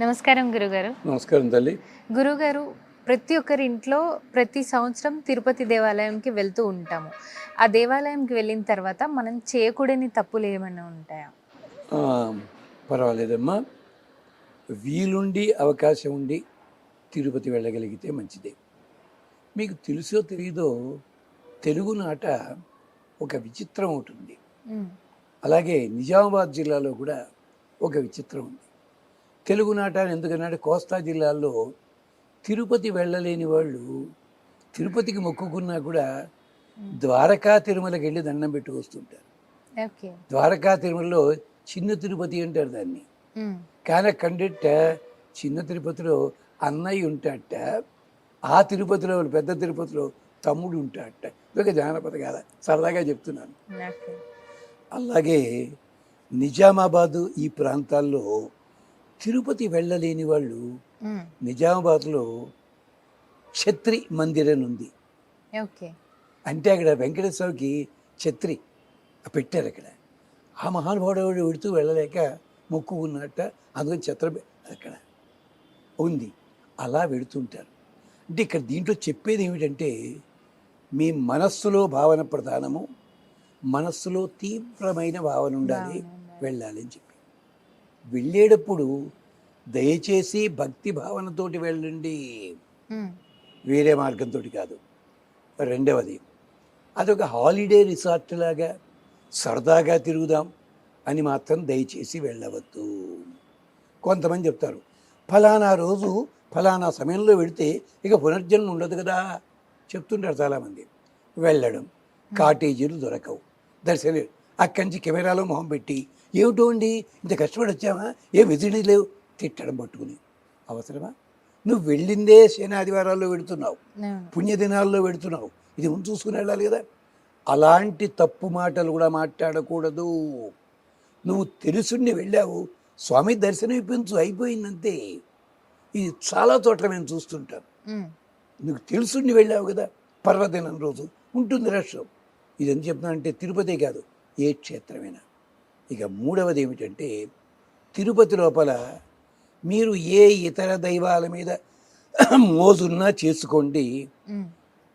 నమస్కారం గురుగారు. నమస్కారం తల్లి. గురుగారు ప్రతి ఒక్కరి ఇంట్లో ప్రతి సంవత్సరం తిరుపతి దేవాలయంకి వెళ్తూ ఉంటాము. ఆ దేవాలయంకి వెళ్ళిన తర్వాత మనం చేయకూడని తప్పులు ఏమైనా ఉంటాయా? పర్వాలేదమ్మా. వీలుండి అవకాశం ఉండి తిరుపతి వెళ్ళగలిగితే మంచిదే. మీకు తెలుసో తెలియదో తెలుగునాట ఒక విచిత్రం ఉంటుంది ఉమ్, అలాగే నిజామాబాద్ జిల్లాలో కూడా ఒక విచిత్రం ఉంది. తెలుగునాట అని ఎందుకన్నాడు కోస్తా జిల్లాల్లో తిరుపతి వెళ్ళలేని వాళ్ళు తిరుపతికి మొక్కుకున్నా కూడా ద్వారకా తిరుమలకి వెళ్ళి దండం పెట్టి వస్తుంటారు. ద్వారకా తిరుమలలో చిన్న తిరుపతి అంటారు దాన్ని. కానీ కండిట్ట చిన్న తిరుపతిలో అన్నయ్య ఉంటాడట ఆ తిరుపతిలో పెద్ద తిరుపతిలో తమ్ముడు ఉంటాడట. ఇదొక జానపద కథ సరదాగా చెప్తున్నాను. అలాగే నిజామాబాదు ఈ ప్రాంతాల్లో తిరుపతి వెళ్ళలేని వాళ్ళు నిజామాబాద్లో ఛత్రి మందిర్ ఉంది. ఓకే. అంటే అక్కడ వెంకటేశ్వరకి ఛత్రి పెట్టారు అక్కడ. ఆ మహానుభావుడు వెడుతూ వెళ్ళలేక మొక్కు ఉన్నట్ట అందుకని ఛత్ర అక్కడ ఉంది. అలా వెడుతుంటారు. అంటే ఇక్కడ దీంట్లో చెప్పేది ఏమిటంటే మీ మనస్సులో భావన ప్రధానము మనస్సులో తీవ్రమైన భావన ఉండాలి భావన ఉండాలి. వెళ్ళాలి అని చెప్పి. వెళ్ళేటప్పుడు దయచేసి భక్తి భావనతోటి వెళ్ళండి. వేరే మార్గంతో కాదు. రెండవది అదొక హాలిడే రిసార్ట్ లాగా సరదాగా తిరుగుదాం అని మాత్రం దయచేసి వెళ్ళవద్దు. కొంతమంది చెప్తారు ఫలానా రోజు ఫలానా సమయంలో వెళితే ఇక పునర్జన్మ ఉండదు కదా. చెప్తుంటారు చాలామంది. వెళ్ళడం కాటేజీలు దొరకవు. దర్శనం అక్కడి నుంచి కెమెరాలో మొహం పెట్టి ఏమిటో అండి? ఇంత కష్టపడి వచ్చామా ఏ విజిడి లేవు. తిట్టడం పట్టుకుని. అవసరమా? నువ్వు వెళ్ళిందే శని ఆదివారాల్లో వెళుతున్నావు అవును. పుణ్యదినాల్లో పెడుతున్నావు ఇది ముందు చూసుకుని వెళ్ళాలి కదా. అలాంటి తప్పు మాటలు కూడా మాట్లాడకూడదు. నువ్వు తెలుసుండి వెళ్ళావు. స్వామి దర్శనం ఇప్పించు అయిపోయిందంతే. ఇది చాలా చోట్ల మేము చూస్తుంటాం. నువ్వు తెలుసుండి వెళ్ళావు కదా. పర్వదినం రోజు. ఉంటుంది రష్ ఇది అని చెప్తున్నా అంటే తిరుపతి కాదు. ఏ క్షేత్రమైనా. ఇక మూడవది ఏమిటంటే తిరుపతి లోపల మీరు ఏ ఇతర దైవాల మీద మోజున్నా చేసుకోండి.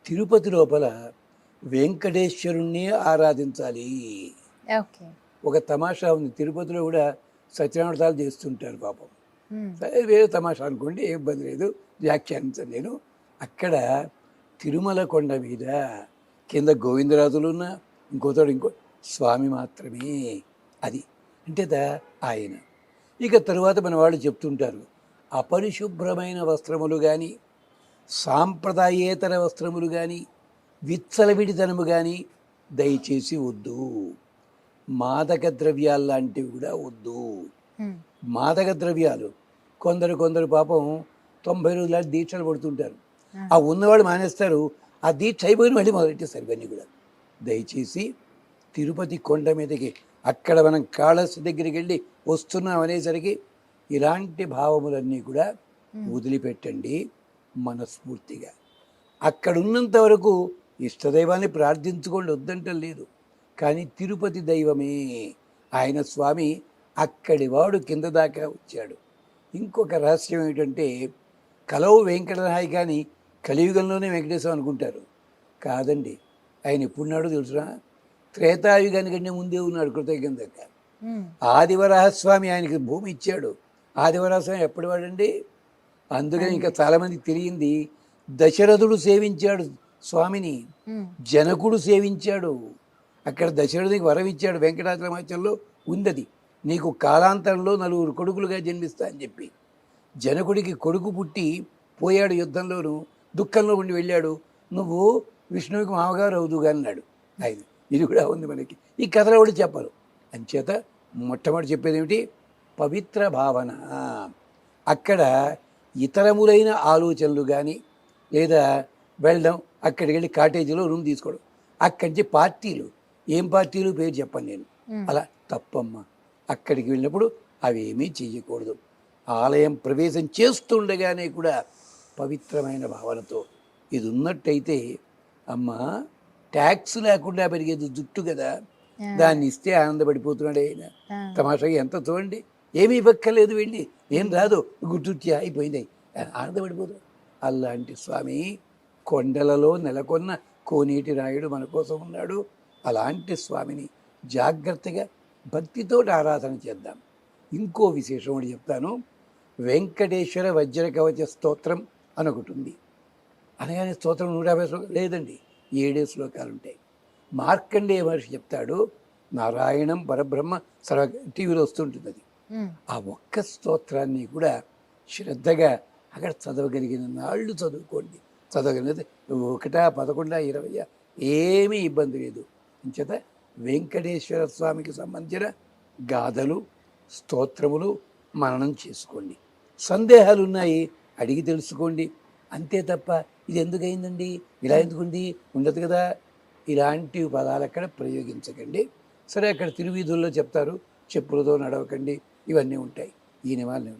తిరుపతి లోపల వెంకటేశ్వరుణ్ణి ఆరాధించాలి. ఒక తమాషా ఉంది. తిరుపతిలో కూడా సత్యనారాయణాలు చేస్తుంటారు పాపం. వేరే తమాషా అనుకోండి ఏ ఇబ్బంది లేదు. వ్యాఖ్యానించను నేను. అక్కడ తిరుమల కొండ మీద కింద గోవిందరాజులు ఉన్న ఇంకోతోడు ఇంకో స్వామి మాత్రమే. అది. అంటే దా- ఆయన. ఇక తరువాత మన వాళ్ళు చెప్తుంటారు అపరిశుభ్రమైన వస్త్రములు కానీ సాంప్రదాయేతర వస్త్రములు కానీ విచ్చలవిడితనము కానీ దయచేసి వద్దు. మాదక ద్రవ్యాలు లాంటివి కూడా వద్దు. మాదక ద్రవ్యాలు. కొందరు కొందరు పాపం తొంభై రోజుల దీక్షలు పడుతుంటారు. ఆ. ఆ ఉన్నవాళ్ళు మానేస్తారు. ఆ దీక్ష అయిపోయిన మళ్ళీ మొదలెట్టేస్తారు ఇవన్నీ కూడా. దయచేసి తిరుపతి కొండ మీదకి అక్కడ మనం కాళహస్తి దగ్గరికి వెళ్ళి వస్తున్నాం అనేసరికి ఇలాంటి భావములన్నీ కూడా వదిలిపెట్టండి మనస్ఫూర్తిగా. అక్కడ ఉన్నంత వరకు ఇష్టదైవాన్ని ప్రార్థించుకోండి వద్దంటం లేదు. కానీ తిరుపతి దైవమే. ఆయన స్వామి అక్కడి వాడు కింద దాకా వచ్చాడు. ఇంకొక రహస్యం ఏమిటంటే కలవు వెంకటనాయ కానీ కలియుగంలోనే వెంకటేశ్వరం అనుకుంటారు. కాదండి ఆయన ఎప్పుడున్నాడో తెలుసునా త్రేతాయుగానికంటే ముందే ఉన్నాడు కృతజ్ఞం దగ్గర ఉమ్, ఆదివరాహస్వామి ఆయనకి భూమి ఇచ్చాడు. ఆదివరాహస్వామి ఎప్పటి వాడండి? అందుకని ఇంకా చాలామందికి తెలియంది దశరథుడు సేవించాడు స్వామిని జనకుడు సేవించాడు. అక్కడ దశరథునికి వరం ఇచ్చాడు వెంకటాచలమాచంలో ఉందది. నీకు కాలాంతరంలో నలుగురు కొడుకులుగా జన్మిస్తా అని చెప్పి. జనకుడికి కొడుకు పుట్టి పోయాడు యుద్ధంలోను దుఃఖంలో ఉండి వెళ్ళాడు. నువ్వు విష్ణువుకి మామగారు అవుదుగా అన్నాడు. ఆయన ఇది కూడా ఉంది మనకి. ఈ కథలో కూడా చెప్పరు అంచేత మొట్టమొదటి చెప్పేది ఏమిటి? పవిత్ర భావన. అక్కడ ఇతరములైన ఆలోచనలు కానీ లేదా వెళ్ళడం అక్కడికి వెళ్ళి కాటేజీలో రూమ్ తీసుకోవడం అక్కడి నుంచి పార్టీలు ఏం పార్టీలు పేరు చెప్పను నేను. అలా తప్పమ్మ. అక్కడికి వెళ్ళినప్పుడు అవి ఏమీ చెయ్యకూడదు. ఆలయం ప్రవేశం చేస్తుండగానే కూడా పవిత్రమైన భావనతో. ఇది ఉన్నట్టయితే అమ్మ ట్యాక్స్ లేకుండా పెరిగేది జుట్టు కదా. దాన్ని ఇస్తే ఆనందపడిపోతున్నాడు ఆయన. తమాషాగా ఎంత చూడండి. ఏమీ ఇవ్వక్కర్లేదు వెళ్ళి ఏం రాదు. గుర్తుచ్చి అయిపోయింది. ఆనందపడిపోదు అలాంటి స్వామి కొండలలో నెలకొన్న కోనేటి రాయుడు మన కోసం ఉన్నాడు. అలాంటి స్వామిని జాగ్రత్తగా భక్తితో ఆరాధన చేద్దాం. ఇంకో విశేషం ఒకటి చెప్తాను. వెంకటేశ్వర వజ్ర కవచ స్తోత్రం అని ఒకటి ఉంది. అనగానే స్తోత్రం నూట యాభై లేదండి. ఏడే శ్లోకాలు ఉంటాయి. మార్కండేయ మహర్షి చెప్తాడు నారాయణం పరబ్రహ్మ సర్వ టీవీలో వస్తుంటుంది అది. ఆ ఒక్క స్తోత్రాన్ని కూడా శ్రద్ధగా అక్కడ చదవగలిగిన నాళ్ళు చదువుకోండి. చదవగలిగినది ఒకటా పదకొండా ఇరవై ఏమీ ఇబ్బంది లేదు. అంచేత వెంకటేశ్వర స్వామికి సంబంధించిన గాథలు స్తోత్రములు మననం చేసుకోండి. సందేహాలు ఉన్నాయి అడిగి తెలుసుకోండి. అంతే తప్ప ఇది ఎందుకు అయిందండి ఇలా ఎందుకుంది? ఉండదు కదా. ఇలాంటి పదాలు అక్కడ ప్రయోగించకండి. సరే అక్కడ తిరువీధుల్లో చెప్తారు చెప్పులతో నడవకండి ఇవన్నీ ఉంటాయి. ఈ నివాళన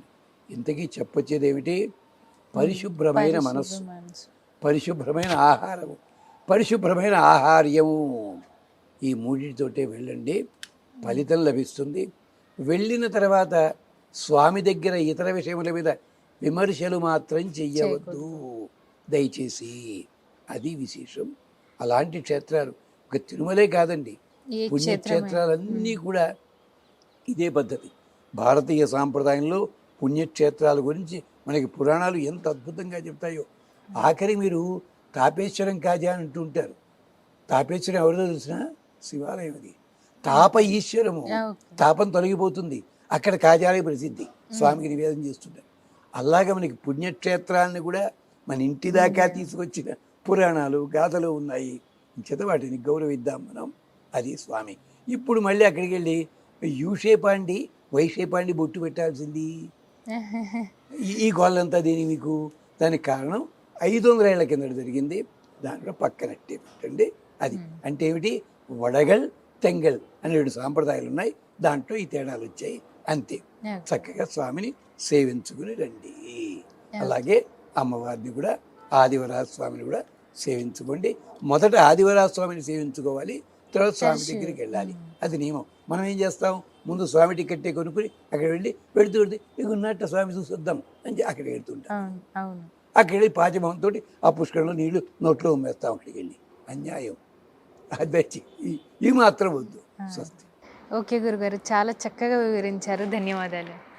ఇంతకీ చెప్పొచ్చేది ఏమిటి పరిశుభ్రమైన మనస్సు. పరిశుభ్ర మనసు. పరిశుభ్రమైన ఆహారము. పరిశుభ్రమైన ఆహార్యము. ఈ మూడిటితోటే వెళ్ళండి. ఫలితం లభిస్తుంది. వెళ్ళిన తర్వాత స్వామి దగ్గర ఇతర విషయముల మీద విమర్శలు మాత్రం చెయ్యవద్దు. దయచేసి అది విశేషం. అలాంటి క్షేత్రాలు ఒక తిరుమలే కాదండి. పుణ్యక్షేత్రాలన్నీ కూడా ఇదే పద్ధతి. భారతీయ సాంప్రదాయంలో పుణ్యక్షేత్రాల గురించి మనకి పురాణాలు ఎంత అద్భుతంగా చెప్తాయో. ఆఖరి మీరు తాపేశ్వరం కాజా అని అంటుంటారు తాపేశ్వరం ఎవరిదో తెలిసిన? శివాలయం అది. తాప ఈశ్వరము. తాపం తొలగిపోతుంది. అక్కడ కాజాలే ప్రసిద్ధి. స్వామికి నివేదన చేస్తుంటారు. అలాగే మనకి పుణ్యక్షేత్రాలను కూడా మన ఇంటి దాకా తీసుకొచ్చిన పురాణాలు గాథలు ఉన్నాయి. చేత వాటిని గౌరవిద్దాం మనం. అది స్వామి. ఇప్పుడు మళ్ళీ అక్కడికి వెళ్ళి యూషేపాండి వైషేపాండి బొట్టు పెట్టాల్సింది. ఈ- గోళ్ళంతా దేని మీకు? దానికి కారణం ఐదు వందల ఏళ్ళ కిందట జరిగింది. దాంట్లో పక్కనట్టే పెట్టండి. అది అంటే ఏమిటి? వడగల్ తెంగల్ అనే రెండు సాంప్రదాయాలు ఉన్నాయి. దాంట్లో ఈ తేడాలు వచ్చాయి. అంతే. చక్కగా స్వామిని సేవించుకుని రండి. అలాగే అమ్మవారిని కూడా ఆదివరాజ స్వామిని కూడా సేవించుకోండి. మొదట ఆదివరాజ స్వామిని సేవించుకోవాలి తర్వాత స్వామి దగ్గరికి వెళ్ళాలి. అది నియమం. మనం ఏం చేస్తాం? ముందు స్వామి టికెట్టే కొనుక్కుని అక్కడ వెళ్ళి వెళుతూ వెళ్తే ఇక ఉన్నట్ట స్వామి చూసొద్దాం అని చెప్పి అక్కడ వెళ్తుంటాం అక్కడ వెళ్ళి పాచమంతో ఆ పుష్కరంలో నీళ్ళు నోట్లో ఉమ్మేస్తాం అక్కడికి వెళ్ళి. అన్యాయం. అది ఈ మాత్రం వద్దు. స్వస్తి. ఓకే గురుగారు చాలా చక్కగా వివరించారు. ధన్యవాదాలు.